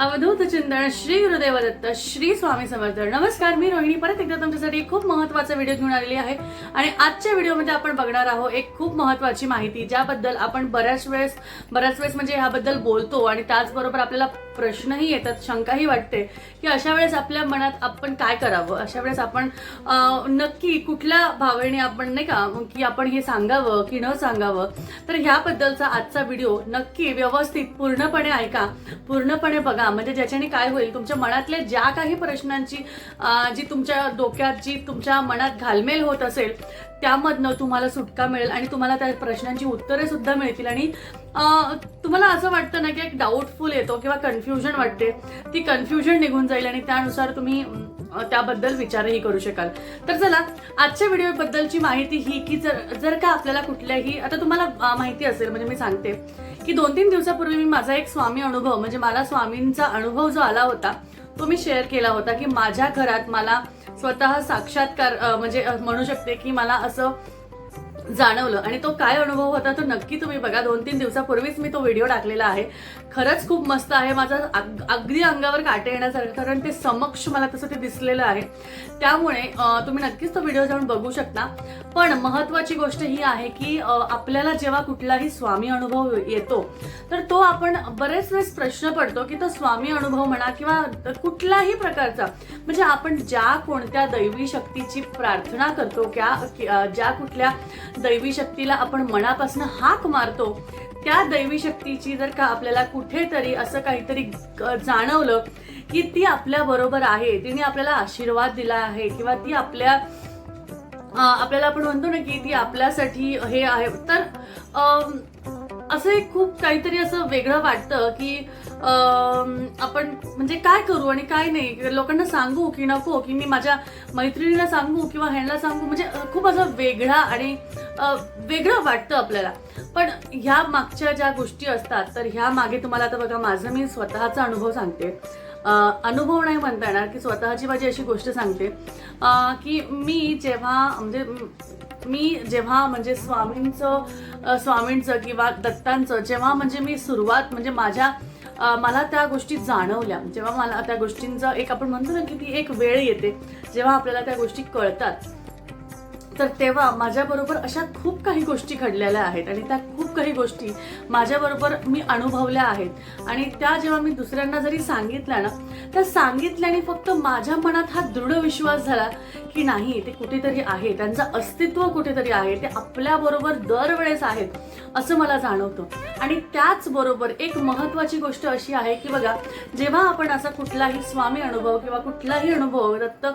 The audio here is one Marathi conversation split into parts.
अवधूत चिंतन श्री गुरुदेव दत्त श्री स्वामी समर्थ. नमस्कार मी रोहिणी. परत एकदा तुमच्यासाठी खूप महत्त्वाचा व्हिडिओ घेऊन आलेली आहे. आणि आजच्या व्हिडिओमध्ये आपण बघणार आहोत एक खूप महत्वाची माहिती ज्याबद्दल आपण बऱ्याच वेळेस बऱ्याच वेळेस म्हणजे ह्याबद्दल बोलतो आणि त्याचबरोबर आपल्याला प्रश्नही येतात शंकाही वाटते की अशा वेळेस आपल्या मनात आपण काय करावं? अशा वेळेस आपण नक्की कुठल्या भावने आपण नाही का की आपण हे सांगावं की न सांगावं? तर ह्याबद्दलचा आजचा व्हिडिओ नक्की व्यवस्थित पूर्णपणे ऐका. पूर्णपणे बघा. म्हणजे ज्याच्याने काय होईल तुमच्या मनातल्या ज्या काही प्रश्नांची जी तुमच्या डोक्यात जी तुमच्या मनात घालमेल होत असेल त्यामधनं तुम्हाला सुटका मिळेल आणि तुम्हाला त्या प्रश्नांची उत्तरे सुद्धा मिळतील. आणि तुम्हाला असं वाटतं ना की एक डाऊटफुल येतो किंवा कन्फ्युजन वाटते. ती कन्फ्युजन निघून जाईल आणि त्यानुसार तुम्ही त्याबद्दल विचारही करू शकाल. तर चला आजच्या व्हिडिओबद्दलची माहिती ही की जर जर का आपल्याला कुठल्याही आता तुम्हाला माहिती असेल म्हणजे मी सांगते की दोन तीन दिवसापूर्वी मी माझा एक स्वामी अनुभव म्हणजे मला स्वामींचा अनुभव जो आला होता तो मी शेअर केला होता की माझ्या घरात मला स्वतः साक्षात्कार म्हणजे म्हणू शकते की मला असं जाणवलं. आणि तो काय अनुभव होता तो नक्की तुम्ही बघा. दोन तीन दिवसापूर्वीच मी तो व्हिडिओ टाकलेला आहे. खरंच खूप मस्त आहे. माझा अग- अगदी अंगावर काटे येण्यासारखं कारण ते समक्ष मला तसं ते दिसलेलं आहे. त्यामुळे तुम्ही नक्कीच तो व्हिडिओ जाऊन बघू शकता. पण महत्वाची गोष्ट ही आहे की आपल्याला जेव्हा कुठलाही स्वामी अनुभव येतो तर तो आपण बरेच वेळेस प्रश्न पडतो की तो स्वामी अनुभव म्हणा किंवा कुठलाही प्रकारचा म्हणजे आपण ज्या कोणत्या दैवी शक्तीची प्रार्थना करतो क्या ज्या कुठल्या दैवी शक्तीला आपण मनापासून हाक मारतो त्या दैवी शक्तीची जर का आपल्याला कुठेतरी असं काहीतरी जाणवलं की ती आपल्या बरोबर आहे तिने आपल्याला आशीर्वाद दिला आहे किंवा ती आपल्या आपल्याला आपण म्हणतो ना की ती आपल्यासाठी हे आहे तर असं एक खूप काहीतरी असं वेगळं वाटतं की आपण म्हणजे काय करू आणि काय नाही? लोकांना सांगू की नको की मी माझ्या मैत्रिणीला सांगू किंवा ह्यांना सांगू म्हणजे खूप असं वेगळा आणि वेगळं वाटतं आपल्याला. पण ह्या मागच्या ज्या गोष्टी असतात तर ह्या मागे तुम्हाला आता बघा माझं मी स्वतःचा अनुभव सांगते. अनुभव नाही म्हणता येणार की स्वतःची माझी अशी गोष्ट सांगते. की मी जेव्हा म्हणजे मी जेव्हा म्हणजे स्वामींचं स्वामींचं किंवा दत्तांचं जेव्हा म्हणजे मी सुरुवात म्हणजे माझ्या मला त्या गोष्टी जाणवल्या. जेव्हा मला त्या गोष्टींचं एक आपण म्हणतो ना की ती एक वेळ येते जेव्हा आपल्याला त्या गोष्टी कळतात. तर तेव्हा माझ्याबरोबर अशा खूप काही गोष्टी घडलेल्या आहेत आणि त्या खूप काही गोष्टी माझ्याबरोबर मी अनुभवल्या आहेत. आणि त्या जेव्हा मी दुसऱ्यांना जरी सांगितल्या ना त्या सांगितल्याने फक्त माझ्या मनात हा दृढ विश्वास झाला की नाही ते कुठेतरी आहे. त्यांचं अस्तित्व कुठेतरी आहे. ते आपल्याबरोबर दरवेळेस आहेत असं मला जाणवतं. आणि त्याचबरोबर एक महत्त्वाची गोष्ट अशी आहे की बघा जेव्हा आपण असा कुठलाही स्वामी अनुभव किंवा कुठलाही अनुभव दत्त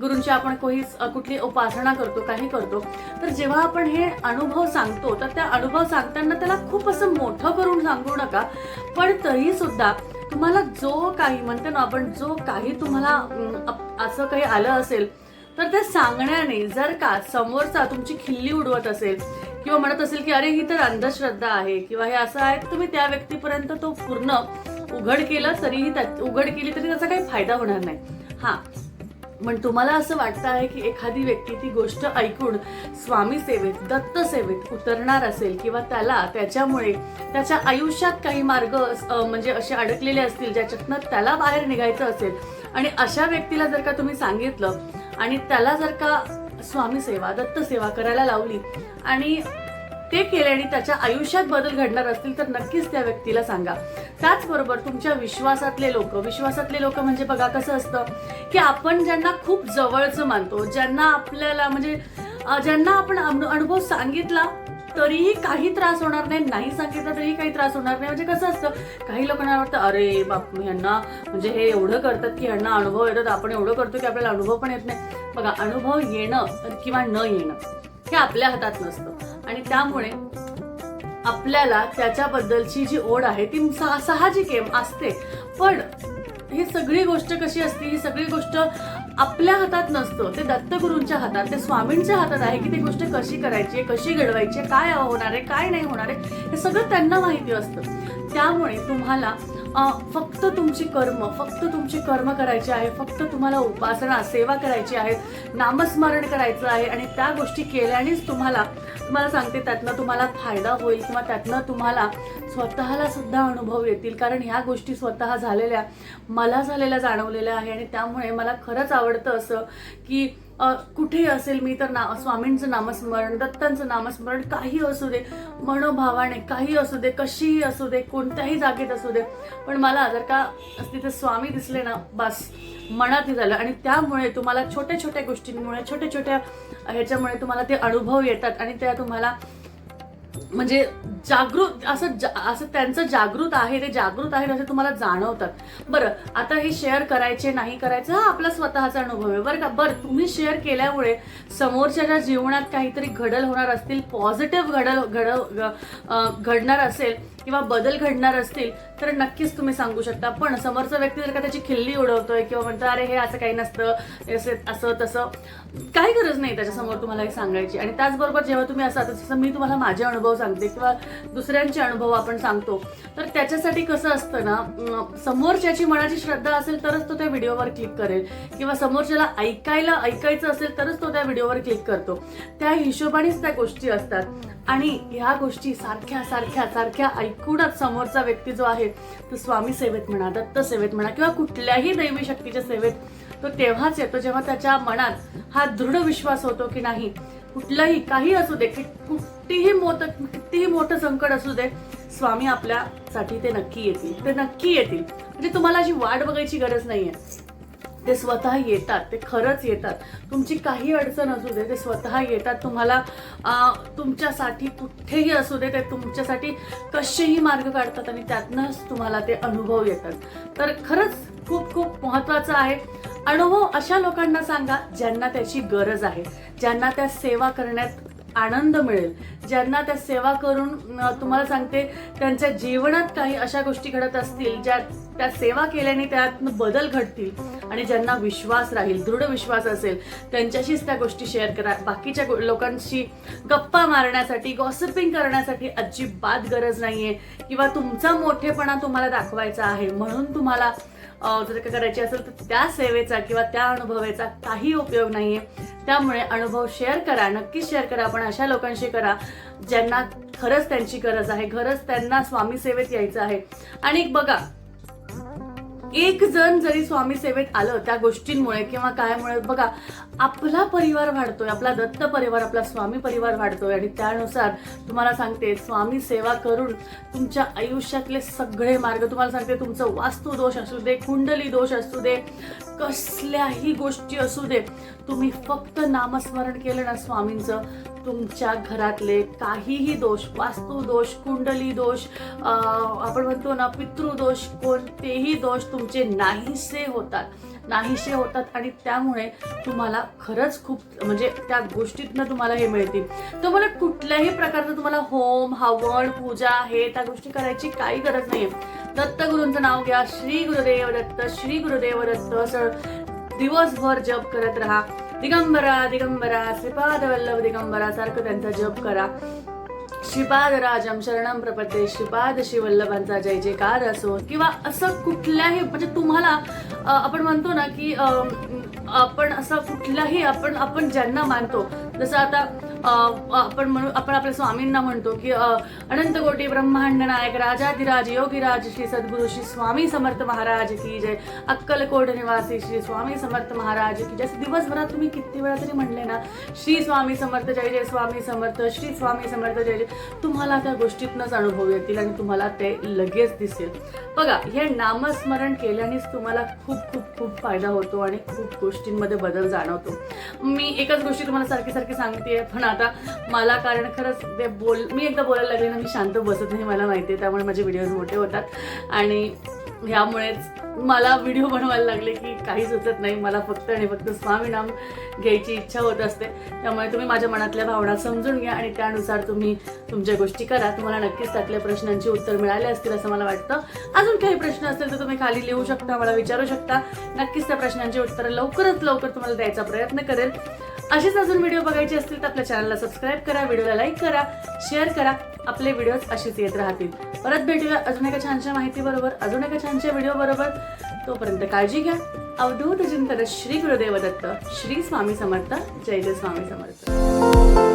गुरूंची आपण कोही कुठली उपासना करतो काही करतो तर जेव्हा आपण हे अनुभव सांगतो तर त्या अनुभव सांगताना त्याला खूप असं मोठं करून सांगू नका. पण तरीसुद्धा तुम्हाला जो काही म्हणतो ना आपण जो काही तुम्हाला असं काही आलं असेल तर त्या सांगण्याने जर का समोरचा तुमची खिल्ली उडवत असेल किंवा म्हणत असेल की अरे ही तर अंधश्रद्धा आहे किंवा हे असं आहे तुम्ही त्या व्यक्तीपर्यंत तो पूर्ण उघड केलं तरीही उघड केली तरी त्याचा काही फायदा होणार नाही. हा. पण तुम्हाला असं वाटतं आहे की एखादी व्यक्ती ती गोष्ट ऐकून स्वामी सेवेत दत्त सेवेत उतरणार असेल किंवा त्याला त्याच्यामुळे त्याच्या आयुष्यात काही मार्ग म्हणजे असे अडकलेले असतील ज्याच्यातनं त्याला बाहेर निघायचं असेल आणि अशा व्यक्तीला जर का तुम्ही सांगितलं आणि त्याला जर का स्वामी सेवा दत्त सेवा करायला लावली आणि ते केल्याने त्याच्या आयुष्यात बदल घडणार असतील तर नक्कीच त्या व्यक्तीला सांगा. त्याचबरोबर तुमच्या विश्वासातले लोक विश्वासातले लोक म्हणजे बघा कसं असतं की आपण ज्यांना खूप जवळचं मानतो ज्यांना आपल्याला म्हणजे ज्यांना आपण अनु- अनुभव सांगितला तरीही काही त्रास होणार नाही. नाही सांगितलं तरीही काही त्रास होणार नाही. म्हणजे कसं असतं काही लोकांना वाटतं अरे बाप यांना म्हणजे हे एवढं करतात की यांना अनुभव येतात. आपण एवढं करतो की आपल्याला अनुभव पण येत नाही. बघा अनुभव येणं किंवा न येणं हे आपल्या हातात नसतं. आणि त्यामुळे आपल्याला त्याच्याबद्दलची जी ओढ आहे ती सा- साहजिक आहे असते. पण ही सगळी गोष्ट कशी असते? ही सगळी गोष्ट आपल्या हातात नसतं. ते दत्तगुरूंच्या हातात ते स्वामींच्या हातात आहे की ती गोष्ट कशी करायची आहे कशी घडवायची आहे काय होणार आहे काय नाही होणार आहे हे सगळं त्यांना माहिती असतं. त्यामुळे तुम्हाला फक्त तुमची कर्म फक्त तुमची कर्म करायची आहे फक्त तुम्हाला उपासना सेवा करायची आहे नामस्मरण करायचं आहे आणि त्या गोष्टी केल्यानेच तुम्हाला तुम्हाला सांगते त्यातनं तुम्हाला फायदा होईल किंवा त्यातनं तुम्हाला स्वतःला सुद्धा अनुभव येतील. कारण ह्या गोष्टी स्वतः झालेल्या मला झालेल्या जाणवलेल्या आहे आणि त्यामुळे मला खरंच आवडतं असं की कुठेही असेल मी तर ना स्वामींचं नामस्मरण दत्तांचं नामस्मरण काही असू दे मनोभावाने काही असू दे कशीही असू दे कोणत्याही जागेत असू दे. पण मला जर का तिथे स्वामी दिसले ना बस मनात झालं. आणि त्यामुळे तुम्हाला छोट्या छोट्या गोष्टींमुळे छोट्या छोट्या ह्याच्यामुळे तुम्हाला ते अनुभव येतात. आणि त्या तुम्हाला म्हणजे जागृत असं जा- असं त्यांचं जागृत आहे ते जागृत आहे असे तुम्हाला जाणवतात. बरं आता हे शेअर करायचे नाही करायचं हा आपला स्वतःचा अनुभव आहे. बरं का? बरं तुम्ही शेअर केल्यामुळे समोरच्याच्या जीवनात काहीतरी घडल होणार असतील पॉझिटिव्ह घडल घड घडणार असेल किंवा बदल घडणार असतील तर नक्कीच तुम्ही सांगू शकता. पण समोरचा व्यक्ती जर का त्याची खिल्ली उडवतोय किंवा म्हणतो अरे हे असं काही नसतं असं तसं काही गरज नाही त्याच्यासमोर तुम्हाला हे सांगायची. आणि त्याचबरोबर जेव्हा तुम्ही असं तसं जसं मी तुम्हाला माझे अनुभव सांगते किंवा दुसऱ्यांचे अनुभव आपण सांगतो. तर त्याच्यासाठी कसं असतं ना समोरच्याची मनाची श्रद्धा असेल तरच तो त्या व्हिडिओवर क्लिक करेल. किंवा समोरच्याला ऐकायला ऐकायचं असेल तरच तो त्या व्हिडिओवर क्लिक करतो. त्या हिशोबानेच त्या गोष्टी असतात. आणि ह्या गोष्टी सारख्या सारख्या सारख्या ऐकूनच समोरचा व्यक्ती जो आहे तो स्वामी सेवेत म्हणा दत्त सेवेत म्हणा किंवा कुठल्याही दैवी शक्तीच्या सेवेत तो तेव्हाच येतो जेव्हा त्याच्या मनात हा दृढ विश्वास होतो की नाही. कुठलंही काही असू दे की कितीही मोठं कितीही मोठं संकट असू दे स्वामी आपल्यासाठी ते नक्की येतील. ते नक्की येतील. म्हणजे तुम्हाला अशी वाट बघायची गरज नाहीये. ते स्वतः येतात ते खरंच येतात. तुमची काही अडचण असू दे ते स्वतः येतात. तुम्हाला तुमच्यासाठी कुठेही असू दे ते तुमच्यासाठी कसेही मार्ग काढतात आणि त्यातनंच तुम्हाला ते अनुभव येतात. तर खरंच खूप खूप महत्त्वाचं आहे. अनुभव अशा लोकांना सांगा ज्यांना त्याची गरज आहे. ज्यांना त्या सेवा करण्यात आनंद मिळेल. ज्यांना त्या सेवा करून तुम्हाला सांगते त्यांच्या जीवनात काही अशा गोष्टी घडत असतील ज्या त्या सेवा केल्याने त्यातनं बदल घडतील आणि ज्यांना विश्वास राहील दृढ विश्वास असेल त्यांच्याशीच त्या गोष्टी शेअर करा. बाकीच्या लोकांशी गप्पा मारण्यासाठी गॉसिपिंग करण्यासाठी अजिबात गरज नाहीये. किंवा तुमचा मोठेपणा तुम्हाला दाखवायचा आहे म्हणून तुम्हाला जर का करायची असेल तर त्या सेवेचा किंवा त्या अनुभवाचा काही उपयोग नाहीये. त्यामुळे अनुभव शेअर करा नक्कीच शेअर करा. पण अशा लोकांशी करा ज्यांना खरंच त्यांची गरज आहे. खरंच त्यांना स्वामी सेवेत यायचं आहे. आणि बघा एक जण जरी स्वामी सेवेत आलं त्या गोष्टींमुळे किंवा कायमुळे बघा आपला परिवार वाढतोय आपला दत्त परिवार आपला स्वामी परिवार वाढतोय आणि त्यानुसार तुम्हाला सांगते स्वामी सेवा करून तुमच्या आयुष्यातले सगळे मार्ग तुम्हाला सांगते तुमचं वास्तू दोष असू दे कुंडली दोष असू दे कसल्याही गोष्टी असू दे तुम्ही फक्त नामस्मरण केलं ना स्वामींचं तुमच्या घरातले काहीही दोष वास्तू दोष कुंडली दोष अं, आपण म्हणतो ना पितृदोष कोणतेही दोष तुमचे नाहीसे होतात नाहीसे होतात आणि त्यामुळे तुम्हाला खरंच खूप म्हणजे त्या गोष्टीतनं तुम्हाला हे मिळतील. तुम्हाला कुठल्याही प्रकारचं तुम्हाला होम हवन पूजा हे त्या गोष्टी करायची काही गरज नाहीये. दत्तगुरूंचं नाव घ्या श्री गुरुदेव दत्त श्री गुरुदेव दत्त असं दिवसभर जप करत राहा. दिगंबरा दिगंबरा श्रीपाद वल्लभ दिगंबरा सारखं त्यांचा जप करा. श्रीपाद राजम शरणम प्रपदे श्रीपाद श्रीवल्लभांचा जय जयकार असो. किंवा असं कुठल्याही म्हणजे तुम्हाला आपण म्हणतो ना की आपण असं कुठलाही आपण आपण ज्यांना मानतो. जसं आता आपण म्हणू आपण आपल्या स्वामींना म्हणतो की अनंत कोटी ब्रह्मांड नायक राजाधिराज योगीराज श्री सद्गुरु श्री स्वामी समर्थ महाराज की जय. अक्कलकोट निवासी श्री स्वामी समर्थ महाराज की जसं दिवसभरात तुम्ही किती वेळा तरी म्हणले ना श्री स्वामी समर्थ जय जय स्वामी समर्थ श्री स्वामी समर्थ जय जय. तुम्हाला त्या गोष्टीतनंच अनुभव येतील आणि तुम्हाला ते लगेच दिसेल. बघा हे नामस्मरण केल्यानेच तुम्हाला खूप खूप खूप फायदा होतो आणि खूप गोष्टींमध्ये बदल जाणवतो. मी एकच गोष्टी तुम्हाला सारखी सारखी सांगते पण आता मला कारण खरंच ते बोल मी एकदा बोलायला लागले ना मी शांत बसत नाही मला माहिती आहे त्यामुळे माझे व्हिडिओज मोठे होतात. आणि ह्यामुळेच मला व्हिडिओ बनवायला लागले की काही सुचत नाही. मला फक्त आणि फक्त स्वामीनाम घ्यायची इच्छा होत असते. त्यामुळे तुम्ही माझ्या मनातल्या भावना समजून घ्या आणि त्यानुसार तुम्ही तुमच्या गोष्टी करा. तुम्हाला नक्कीच त्यातल्या प्रश्नांची उत्तर मिळाले असतील असं मला वाटतं. अजून काही प्रश्न असतील तर तुम्ही खाली लिहू शकता मला विचारू शकता. नक्कीच त्या प्रश्नांची उत्तरं लवकरात लवकर तुम्हाला द्यायचा प्रयत्न करेल. असेच अजून व्हिडिओ बघायचे असतील तर आपल्या चॅनलला सबस्क्राईब करा व्हिडिओला लाईक करा शेअर करा. आपले व्हिडिओज अशीच येत राहतील. परत भेटूया अजून एका छानशा माहिती बरोबर अजून एका छानशा व्हिडिओ बरोबर. तोपर्यंत काळजी घ्या. अवधूत चिंतन श्री गुरुदेव दत्त श्री स्वामी समर्थ जय जय स्वामी समर्थ.